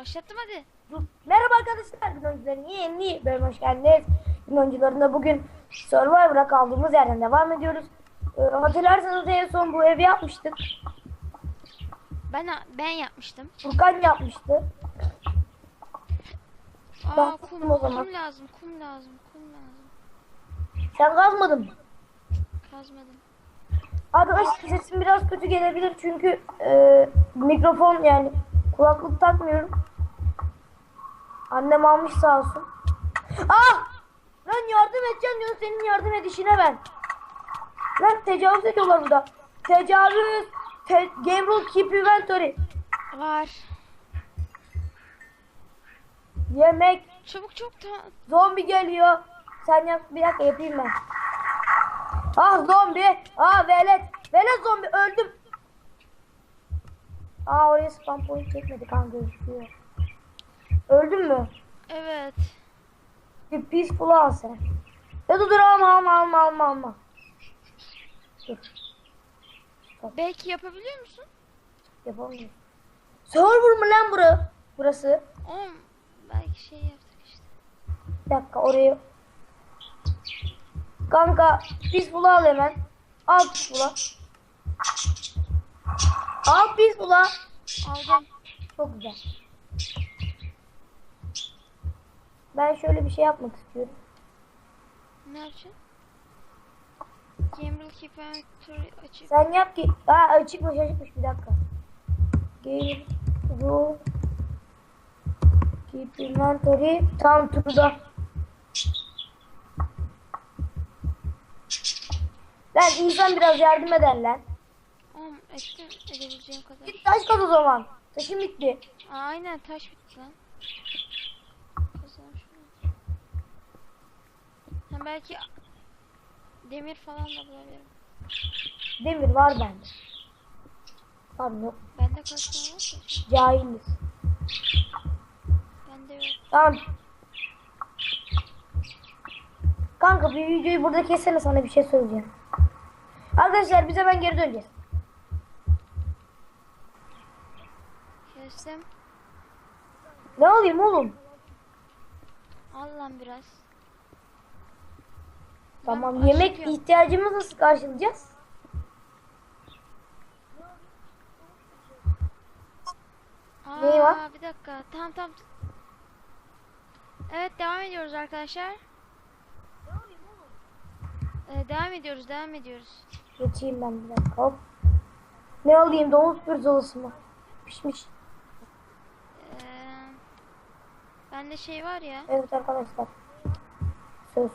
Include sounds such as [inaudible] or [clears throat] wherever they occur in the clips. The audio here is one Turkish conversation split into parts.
Başlattım hadi. Merhaba arkadaşlar. Gün oyuncuların yeni bölüm hoş geldiniz. Gün oyuncularında bugün Survivor'a kaldığımız yerden devam ediyoruz. Ee, hatırlarsanız en son bu evi yapmıştık. Ben ben yapmıştım. Furkan yapmıştı. Aa Ben kum, o zaman. kum lazım, kum lazım, kum lazım. Sen kazmadın mı? Kazmadım. Arkadaşlar sesim biraz kötü gelebilir çünkü e, mikrofon yani kulaklık takmıyorum. Annem almış sağ olsun. Ah! Lan yardım edeceğim diyor senin yardım edişine ben. Lan tecavüz ediyorlar burada. Tecavüz. Te Game rule keep inventory. Var. Yemek. Çabuk çabuk ta Zombi geliyor. Sen yap bir dakika yapayım ben. Ah zombi. Ah velet. Velet zombi öldüm. Aa oraya spam point çekmedi kan gözüküyor. Öldün mü? Evet. Bir peaceful al sen. Ya dur dur alma alma alma alma alma. Dur Belki yapabiliyor musun? yapamıyorum. Server mı lan bura? Burası. Oğlum belki şey yaptık işte. Bir dakika orayı. Kanka peaceful al hemen. Al peaceful al. Al peaceful al. Aldım. Çok güzel. Ben şöyle bir şey yapmak istiyorum. Ne yapacaksın? Game rule keep inventory açık. Sen yap ki... Aa açıkmış açıkmış bir dakika. Game rule Keep inventory tam turda. Lan insan biraz yardım eder lan. Oğlum ettim edebileceğim kadar. Git taş kaz o zaman. Taşım bitti. Aa, aynen taş bitti lan. Kazalım şunu. Belki demir falan da bulabilirim. Demir var bende. Tamam yok. Bende kaç tane var ki? Cahiliz. Bende yok. Tamam. Kanka bir videoyu burada kessene sana bir şey söyleyeceğim. Arkadaşlar biz hemen geri döneceğiz. Kestim. Ne alayım oğlum? Al lan biraz. Tamam yemek açıkıyorum. ihtiyacımızı nasıl karşılayacağız? Aa, Neyi var? Bir dakika. Tamam tamam. Evet devam ediyoruz arkadaşlar. Ee, devam ediyoruz devam ediyoruz. Geçeyim ben bir dakika hop. Ne alayım domuz pirzolası mı? Pişmiş. Ee, bende şey var ya. Evet arkadaşlar. Söz.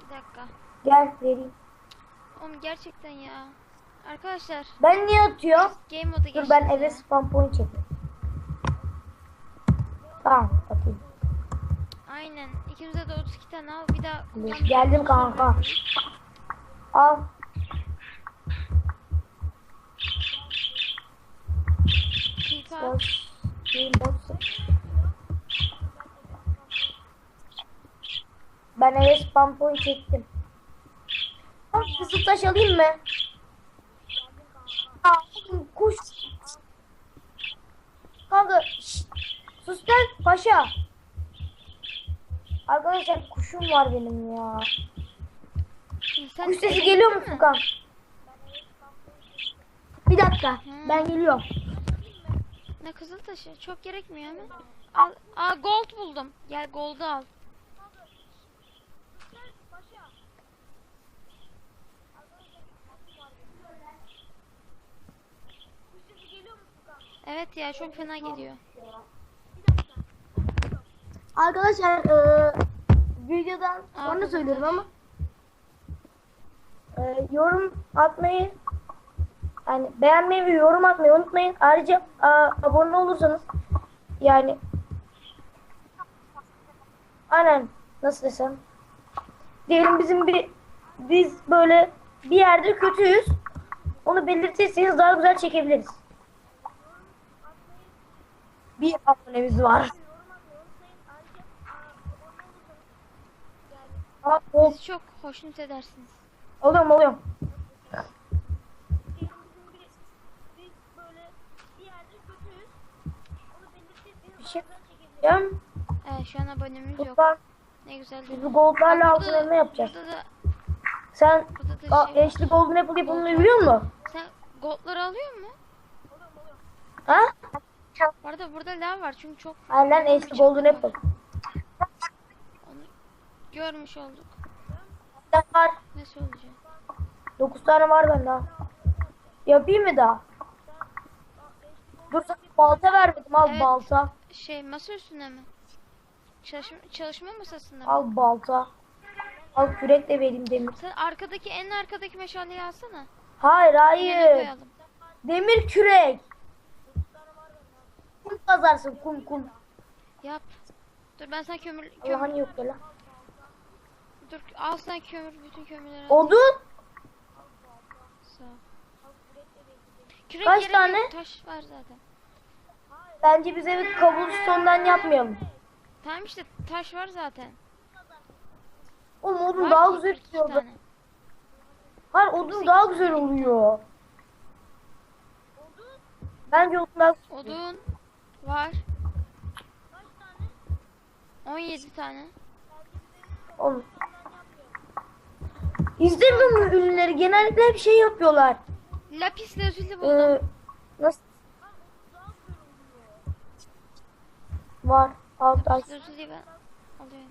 Bir dakika. Gel vereyim. Oğlum gerçekten ya. Arkadaşlar Ben niye atıyorum? game geçeceğiz. Dur ben ya. eve spam point çekeyim. Tamam bakayım. Aynen. İkimize de 32 tane al. Bir daha Geldim kanka. Al. Ben eve spam point çektim. Kızıl taş alayım mı? Kuş. Kanka şşt, sus lan paşa. Arkadaşlar kuşum var benim ya. Sen Kuş sesi geliyor mu? Furkan? Bir dakika Hmm. ben geliyorum. Ne kızıl taşı? Çok gerekmiyor ama. Al. Aa gold buldum. Gel gold'u al. Evet ya çok fena geliyor. Arkadaşlar eee videodan sonra söylüyorum ama eee, yorum atmayı yani beğenmeyi ve yorum atmayı unutmayın. Ayrıca aa, abone olursanız yani aynen nasıl desem diyelim bizim bir biz böyle bir yerde kötüyüz. Onu belirtirseniz daha güzel çekebiliriz. Bir abonemiz var. Bizi çok hoşnut edersiniz. Alıyorum alıyorum. çekeceğim. Evet şu an abonemiz yok. Ne güzel. bu goldlarla ne yapacağız? Burada da, Sen burada da Aa, şey eşli golden apple yapımını biliyor musun? Sen goldları alıyor mu? Ha? Bu arada burada lav var çünkü çok Hayır lan eşli golden apple. onu görmüş olduk. Tane var. Ne söyleyeceğim? 9 tane var bende. ha. Yapayım mı daha? Dur sana balta vermedim al Evet. balta. Şey masa üstünde mi? Çalışma, çalışma masasında mı? Al balta. Al kürek de vereyim demir. Sen arkadaki en arkadaki meşaleyi alsana. Hayır hayır. Demir kürek. Kum kazarsın kum kum. Yap. Dur ben sana kömür, kömür hani yok öyle. dur al sen kömür bütün kömürleri al. Odun. Sağ ol. Kürek Kaç tane? Taş var zaten. Bence biz evi kabulstondan yapmayalım. Tamam işte taş var zaten. Oğlum odun Var daha güzel 42 oluyor. Hayır odun daha güzel oluyor. Bence odun daha Odun var. 17 tane. Oğlum. İzlemiyor musun ünlüleri? Genellikle hep şey yapıyorlar. Lapis lazuli buldum. Ee, nasıl? Var. Alt taş,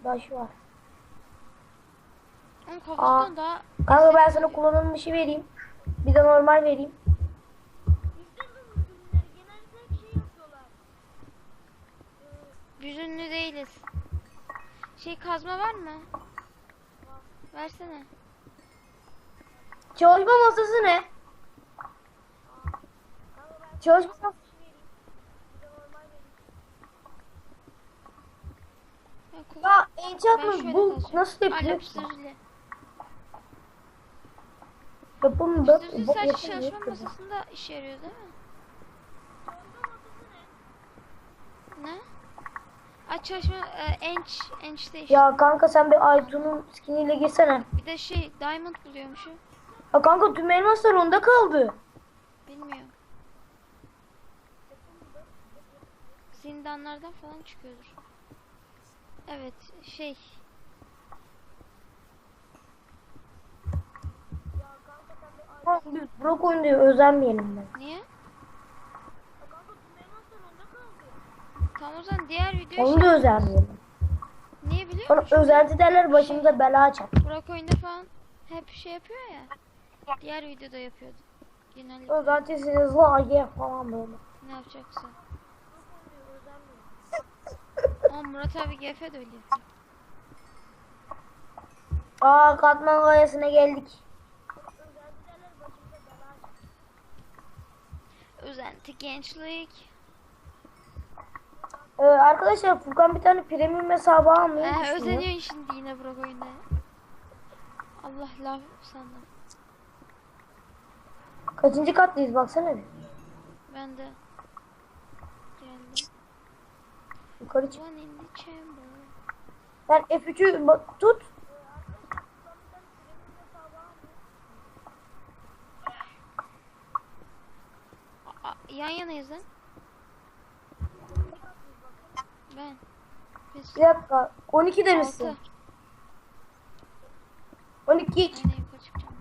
taş var. Ama kabuston daha Kanka ben sana kullanılmışı vereyim. Bir de normal vereyim. Biz ünlü değiliz. Şey kazma var mı? Versene. Çalışma masası ne? Çalışma masası. Ya, enchantment şöyle bu nasıl lazuli. Yapım da bu sadece çalışma masasında işe yarıyor değil mi? Ne? Aa çalışma e, enç ençte işte. Ya kanka sen bir Aytun'un skiniyle girsene. Bir de şey diamond buluyormuşum. Ya kanka tüm elmaslar onda kaldı. Bilmiyorum. Zindanlardan falan çıkıyordur. Evet şey Kanka Brock oyunda özenmeyelim ben. niye? Tamam o zaman diğer videoyu Onu da özenmeyelim. niye biliyor musun? özenti derler başımıza bela açar. Burak oyunda falan hep şey yapıyor ya. Diğer videoda yapıyordu. Genellikle Özentisiz lage falan böyle. ne yapacaksa. Ama Murat abi GF de öyle yapıyor. Aa katman kayasına geldik. Özenti gençlik. Ee, arkadaşlar Furkan bir tane premium hesabı almayı Ee, özeniyorsun şimdi yine Burak oyunda. Allah lav sandım. Kaçıncı kattayız baksana bir. Ben de geldim. Yukarı çık. Sen F3'ü ba- tut. Yan yanayız lan. Ben. Biz. Bir dakika. 12 demişsin. Altı. 12 iç. Aynen yukarı çıkacağım.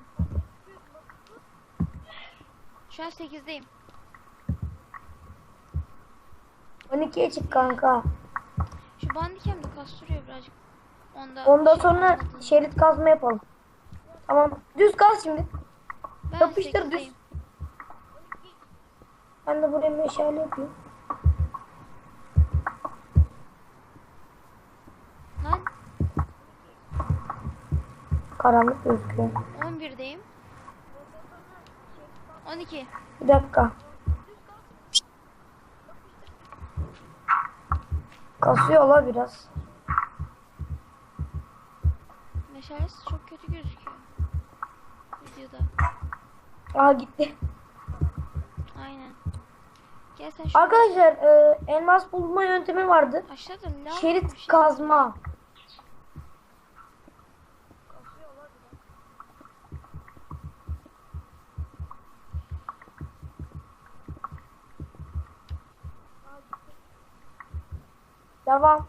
Şu an 8'deyim. 12'ye çık kanka. Şu bandikem de kastırıyor birazcık. Onda Ondan şey sonra anladım. şerit kazma yapalım. Tamam. Düz kaz şimdi. ben yapıştır düz. 8'deyim. Ben de buraya meşale yapayım. Lan Karanlık gözüküyor. 11'deyim. 12. Bir dakika. Kasıyor la biraz. Meşalesi çok kötü gözüküyor. Videoda. Aa gitti. Aynen. Gel sen şu Arkadaşlar e, elmas bulma yöntemi vardı. aşağıda bir Şerit şey- kazma. Devam.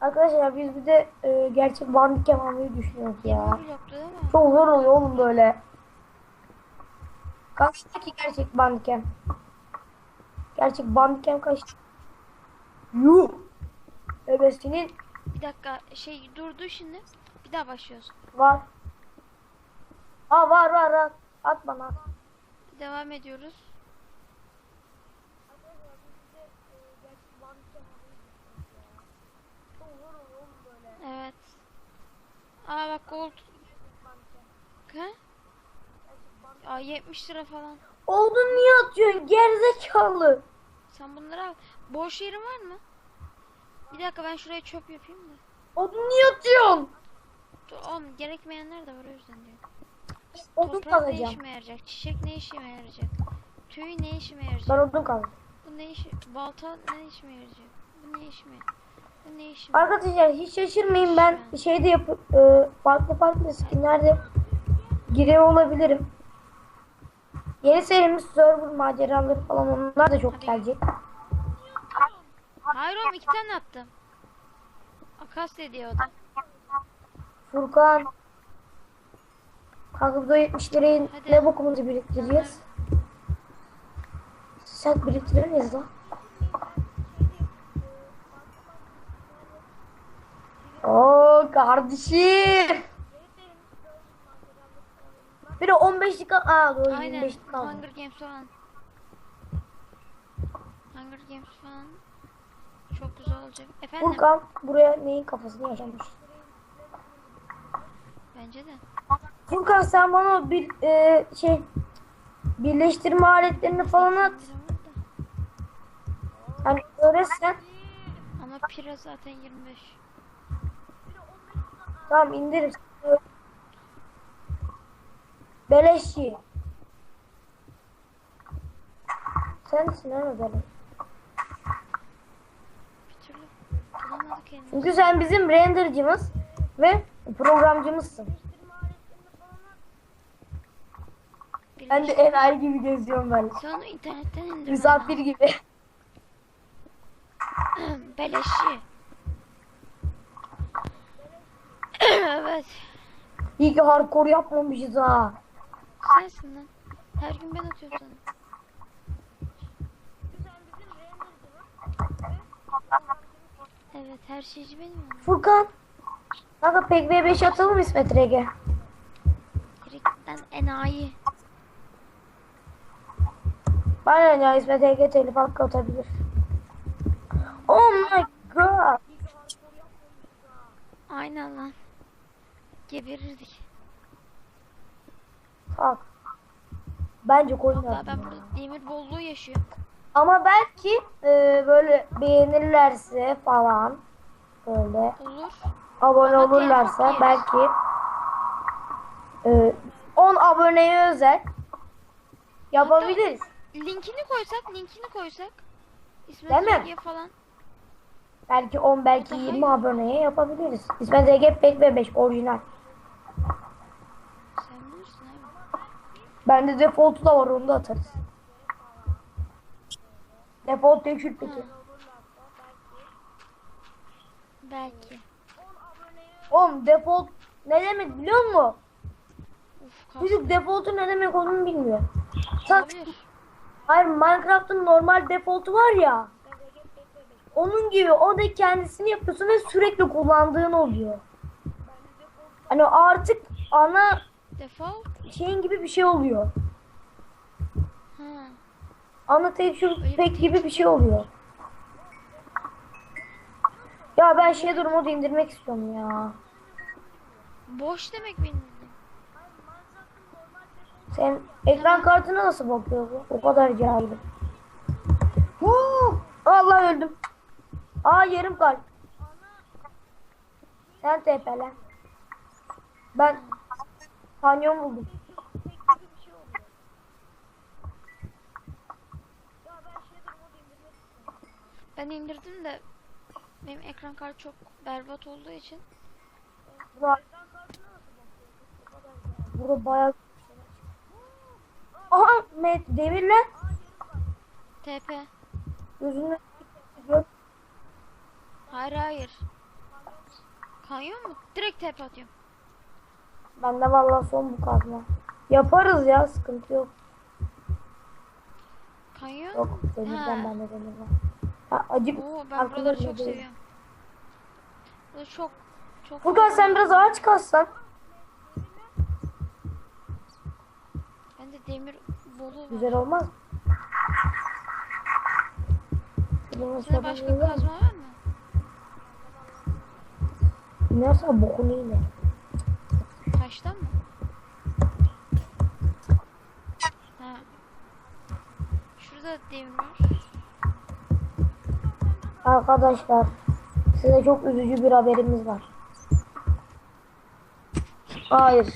Arkadaşlar biz bir de e, gerçek bandikem almayı düşünüyoruz ya. 20 bloktu değil mi? Çok zor oluyor oğlum böyle. Kaçtı ki gerçek bandikem? Gerçek bandikem kaçtı? Yuh! Evet senin Bir dakika şey durdu şimdi. Bir daha başlıyoruz. var. Aa var var var. At bana. Devam ediyoruz. Evet. Aa bak gold. Ha? Aa 70 lira falan. Oğlum niye atıyorsun gerizekalı? Sen bunları al. Boş yerin var mı? Bir dakika ben şuraya çöp yapayım da. Oğlum niye atıyorsun? Dur, Oğlum gerekmeyenler de var o yüzden diyorum. Odun Toprak ne kazacağım. işime yarayacak? Çiçek ne işime yarayacak? Tüy ne işime yarayacak? Ben odun kazacağım. Bu ne işi? Balta ne işime yarayacak? Bu ne işime? Ne? Arkadaşlar hiç şaşırmayın ben şeyde yapıp e, farklı farklı skinlerde giriyor olabilirim. Yeni serimiz server maceraları falan onlar da çok gelecek. Hayır oğlum iki tane attım. Akas da. Furkan Kanka bu da 70 lirayı Hadi. ne bokumuzu biriktireceğiz? Sen biriktirir miyiz lan? Oo kardeşim. Bir de 15 dakika. Aa doğru Aynen. 25 dakika kaldı. Hunger Games falan. Hunger Games falan. Çok güzel olacak. Efendim? Furkan buraya neyin kafasını yaşamış? Bence de. Furkan sen bana bir e, şey birleştirme aletlerini falan at. Hani öğretsen Ama pira zaten 25. tamam indiririz. Beleşçi. Sensin ha beleş. Bir türlü bulamadık henüz. Çünkü sen bizim rendercımız ve programcımızsın. Ben de enayi gibi geziyorum böyle. Sen onu internetten indir. Misafir gibi. [clears throat] Beleşçi. Evet. İyi ki hardcore yapmamışız ha. Sensin lan. Her gün ben atıyorum sana. Evet her şeyci benim yani. Furkan. Kanka pek V5 atalım İsmet Rege. Direktten enayi. Bana ya İsmet Ege telif hakkı atabilir. Oh my god. Aynen lan. Geberirdik. Bak. Bence Valla koymuyorum. ben burada demir bolluğu yaşıyorum. Ama belki e, böyle beğenirlerse falan böyle Olur. abone Ama olurlarsa belki e, 10 aboneye özel yapabiliriz. Linkini koysak, linkini koysak. İsmet Değil mi? Falan. Belki 10 belki Daha 20 iyi. aboneye yapabiliriz. İsmet Ege Pek ve 5 orijinal. Sen bilirsin abi. Bende default'u da var onu da atarız. Default değişir peki. Belki. Oğlum default ne demek biliyor musun? Çocuk default'un ne demek olduğunu bilmiyor. Sen, hayır Minecraft'ın normal default'u var ya. Onun gibi o da kendisini yapıyorsun ve sürekli kullandığın oluyor. Hani artık ana Default. Şeyin gibi bir şey oluyor. Ha. Texture pack gibi bir şey oluyor. Ya ben şey durumu da indirmek istiyorum ya. Boş demek benim. Sen ekran kartına nasıl bakıyor bu? O kadar cahilim. Allah öldüm. Aa yarım kalp. Sen tepelen. Ben kanyon buldum. Ben indirdim de benim ekran kartı çok berbat olduğu için Burada, burada bayağı Aha Met demir lan. TP. Gözünü gör. Hayır hayır. Kanyon mu? Direkt tepe atıyorum. Bende vallahi son bu kazma. Yaparız ya sıkıntı yok. Kanyon? Yok demirden Ha. bende demirden. Ha, acık Oo ben buraları çok değil. seviyorum. Burada çok çok Furkan sen biraz ağaç kazsan. Bende demir bolu var. Güzel olmaz Senin başka kazma var mı? İnersen bokunu yine. Taştan mı? Ha. Şurada demir var. Arkadaşlar size çok üzücü bir haberimiz var. Hayır.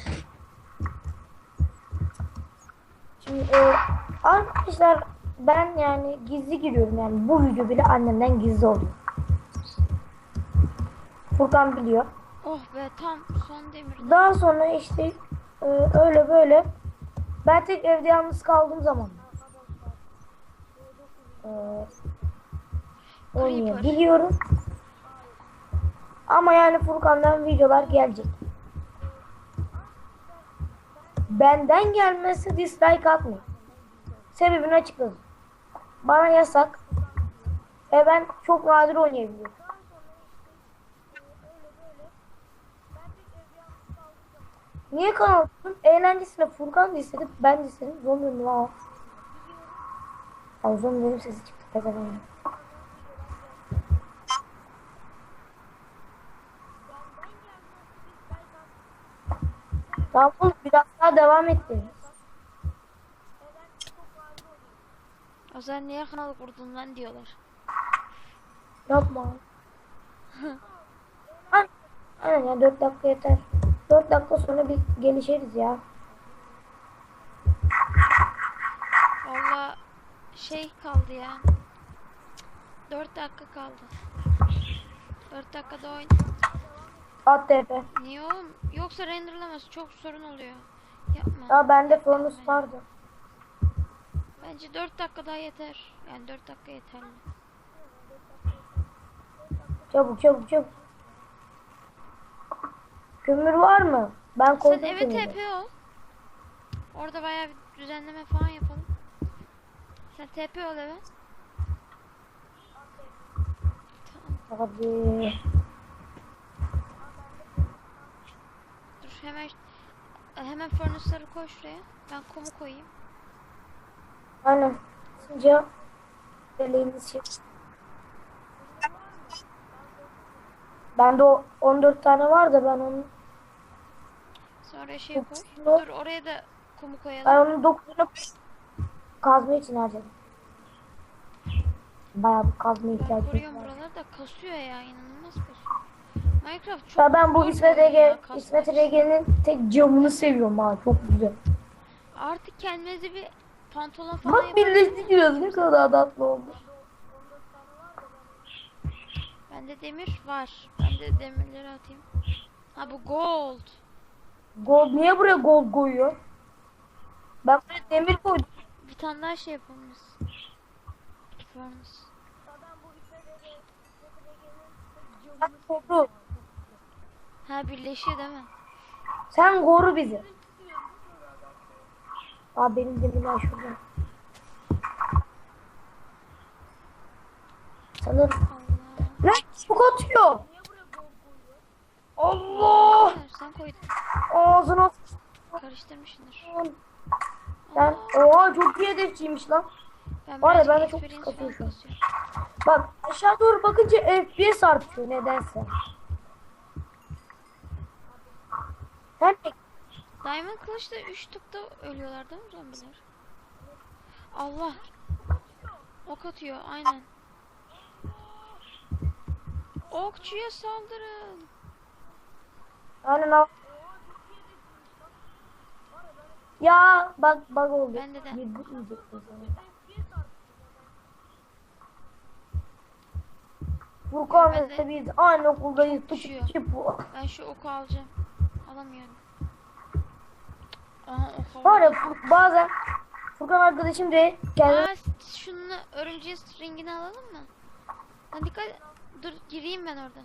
Şimdi e, arkadaşlar ben yani gizli giriyorum yani bu video bile annemden gizli oluyor. Furkan biliyor. Oh be tam son demir. Daha sonra işte e, öyle böyle ben tek evde yalnız kaldığım zaman e, oynuyor biliyorum. Ama yani Furkan'dan videolar gelecek. Benden gelmesi dislike atmayın. Sebebini açıkladım. Bana yasak. Ve ben çok nadir oynayabiliyorum. Niye kanalın eğlencesine Furkan da istedi, ben de istedim. Zombi o? Ya zombi benim sesi çıktı. Pezevenk. Tamam biraz daha devam ettiririz. O zaman niye kanal kurdun lan diyorlar. Yapma. [laughs] Aynen ya 4 dakika yeter. 4 dakika sonra bir gelişiriz ya. Valla şey kaldı ya. 4 dakika kaldı. 4 dakikada oyun. At TP. Niye oğlum? Yoksa renderlaması çok sorun oluyor. Yapma. Ya bende furnace vardı. Bence 4 dakika daha yeter. Yani 4 dakika yeterli. Çabuk çabuk çabuk. Kömür var mı? Ben Sen koydum eve kömürü. TP ol. Orada bayağı bir düzenleme falan yapalım. Sen TP ol eve. Tamam. Hadi. Dur hemen hemen furnace'ları koy şuraya. Ben kumu koyayım. Aynen. Sıca Deleğimiz şey. Bende o 14 tane var da ben onu Sonra şey koy. Dur oraya da kumu koyalım. ben onun 9'unu kazma için harcadım. Bayağı bir kazma Ben ihtiyacım koruyorum var. buraları da kasıyor ya inanılmaz kasıyor. Minecraft çok Ya ben bu İsmet Ege, İsmet. Ege'nin tek camını seviyorum ha çok güzel. Artık kendinize bir pantolon falan Bak birleştiriyoruz ne kadar tatlı oldu. Bende demir var. Ben de demirleri atayım. Ha bu gold. Gold niye buraya gold koyuyor? Ben buraya demir koydum. Bir tane daha şey yapalım biz. Furnace. Sen koru. Ha birleşiyor değil mi? Sen koru bizi. Aa benim demirler şurada. Sanırım. Lan çok atıyor. Allah! Sen koydun. Ağzına Karıştırmışsındır. Sen oha çok iyi hedefçiymiş lan. Ben Var ya, ben de çok kasıyorum. Bak aşağı doğru bakınca FPS artıyor nedense. Hem Diamond kılıçla 3 tıkta ölüyorlar değil mi zombiler? Allah. Ok atıyor aynen. Okçuya saldırın. Al. Ya bak bak oldu. Bende de. Bir bu Ben de- ve biz aynı okuldayız. Düşüyor. Ben şu oku alacağım. Alamıyorum. Aha ok Var ya bazen Furkan arkadaşım de geldi. Aa şunu örümceğin stringini alalım mı? Lan dikkat dur gireyim ben oradan.